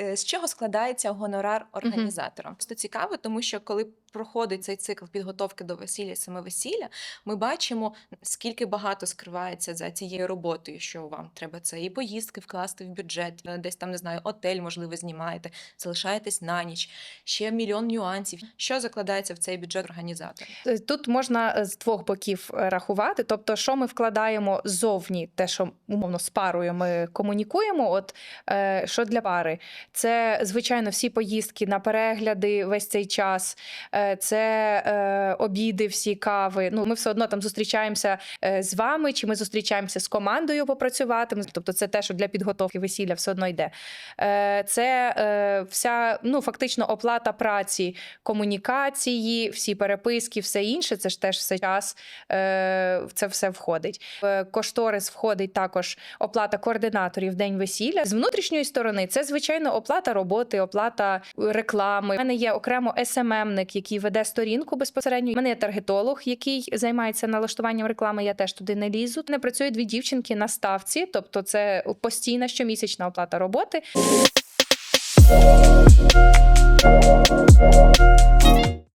Е, З чого складається гонорар організатора? Просто цікаво, тому що коли проходить цей цикл підготовки до весілля, саме весілля, ми бачимо, скільки багато скривається за цією роботою, що вам треба це і поїздки вкласти в бюджет, е, десь там не знаю, отель, можливо, знімаєте, залишаєтесь на ніч, ще мільйон нюансів. Що закладається в цей бюджет організатора? Е, Тут можна е, з двох боків рахувати. Тобто, що ми вкладаємо ззовні, те, що умовно з парою ми комунікуємо. От що для пари, це звичайно всі поїздки на перегляди весь цей час. Е, це е, обіди, всі кави. Ну, ми все одно там зустрічаємося е, з вами, чи ми зустрічаємося з командою попрацювати. Тобто, це те, що для підготовки весілля все одно йде. Це вся ну фактично оплата праці, комунікації, всі переписки, все інше. Це ж теж все час. В це все входить. В кошторис входить також оплата координаторів день весілля. З внутрішньої сторони це звичайно оплата роботи, оплата реклами. У мене є окремо СММник, веде сторінку безпосередньо. Мене таргетолог, який займається налаштуванням реклами. Я теж туди не лізу. Не працює дві дівчинки на ставці, тобто це постійна щомісячна оплата роботи.